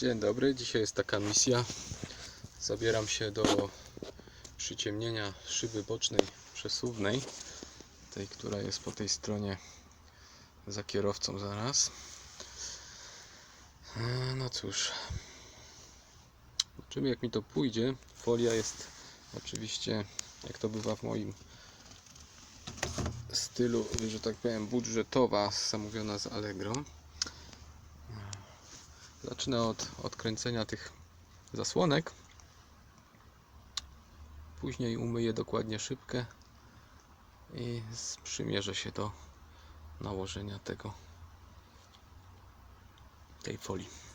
Dzień dobry, dzisiaj jest taka misja. Zabieram się do przyciemnienia szyby bocznej przesuwnej, tej, która jest po tej stronie za kierowcą zaraz. E, No cóż, zobaczymy jak mi to pójdzie. Folia jest oczywiście, jak to bywa w moim stylu, że tak powiem, budżetowa, zamówiona z Allegro. Zacznę od odkręcenia tych zasłonek. Później umyję dokładnie szybkę i sprzymierzę się do nałożenia tego tej folii.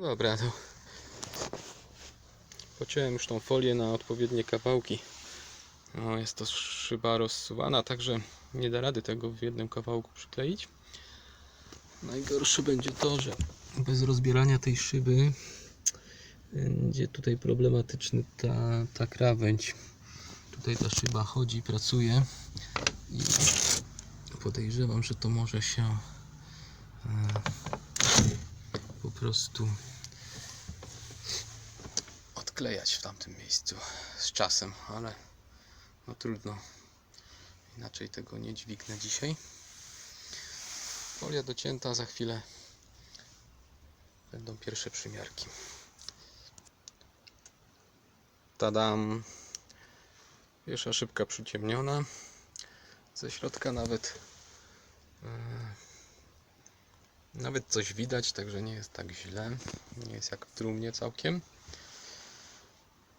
No dobra, to pociąłem już tą folię na odpowiednie kawałki. No, jest to szyba rozsuwana, także nie da rady tego w jednym kawałku przykleić. Najgorsze będzie to, że bez rozbierania tej szyby będzie tutaj problematyczny ta, ta krawędź. Tutaj ta szyba chodzi, pracuje i podejrzewam, że to może się e, po prostu odklejać w tamtym miejscu z czasem, ale no trudno. Inaczej tego nie dźwignę dzisiaj. Folia docięta, za chwilę będą pierwsze przymiarki. Tadam! Pierwsza szybka przyciemniona. Ze środka nawet e, nawet coś widać, także nie jest tak źle. Nie jest jak w trumnie całkiem.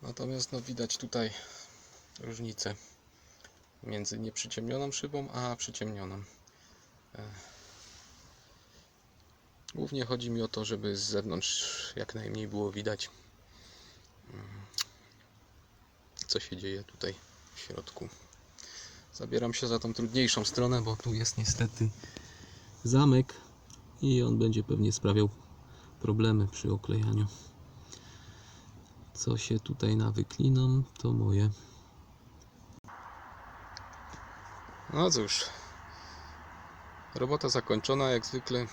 Natomiast no, widać tutaj różnicę między nieprzyciemnioną szybą, a przyciemnioną. E, Głównie chodzi mi o to, żeby z zewnątrz jak najmniej było widać, mm, co się dzieje tutaj w środku. Zabieram się za tą trudniejszą stronę, bo tu jest niestety zamek i on będzie pewnie sprawiał problemy przy oklejaniu. Co się tutaj nawyklinam, to moje. No cóż, robota zakończona. Jak zwykle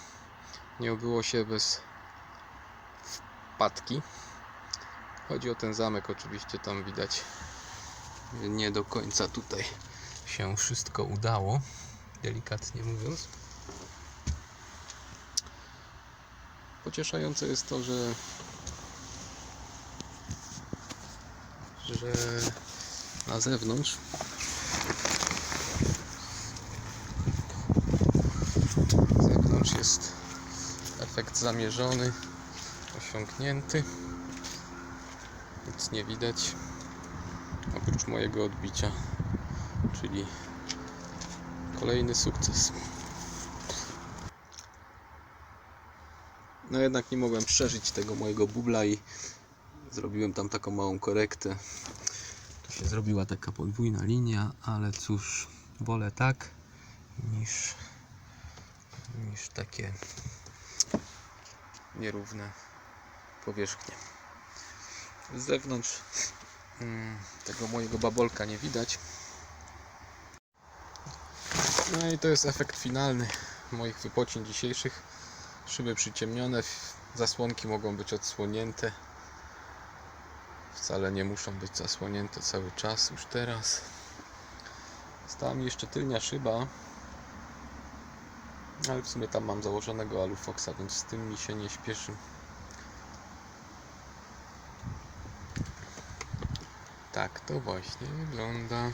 nie obyło się bez wpadki. Chodzi o ten zamek, oczywiście tam widać nie do końca tutaj się wszystko udało, delikatnie mówiąc. Pocieszające jest to, że że na zewnątrz na zewnątrz jest efekt zamierzony, osiągnięty. Nic nie widać oprócz mojego odbicia, czyli kolejny sukces. No jednak nie mogłem przeżyć tego mojego bubla i zrobiłem tam taką małą korektę. Tu się zrobiła taka podwójna linia, ale cóż, wolę tak niż, niż takie nierówne powierzchnie. Z zewnątrz mm, tego mojego babolka nie widać. No i to jest efekt finalny moich wypocin dzisiejszych. Szyby przyciemnione, zasłonki mogą być odsłonięte. Wcale nie muszą być zasłonięte cały czas już teraz. Została mi jeszcze tylnia szyba. Ale w sumie tam mam założonego alufoxa, więc z tym mi się nie śpieszy. Tak to właśnie wygląda.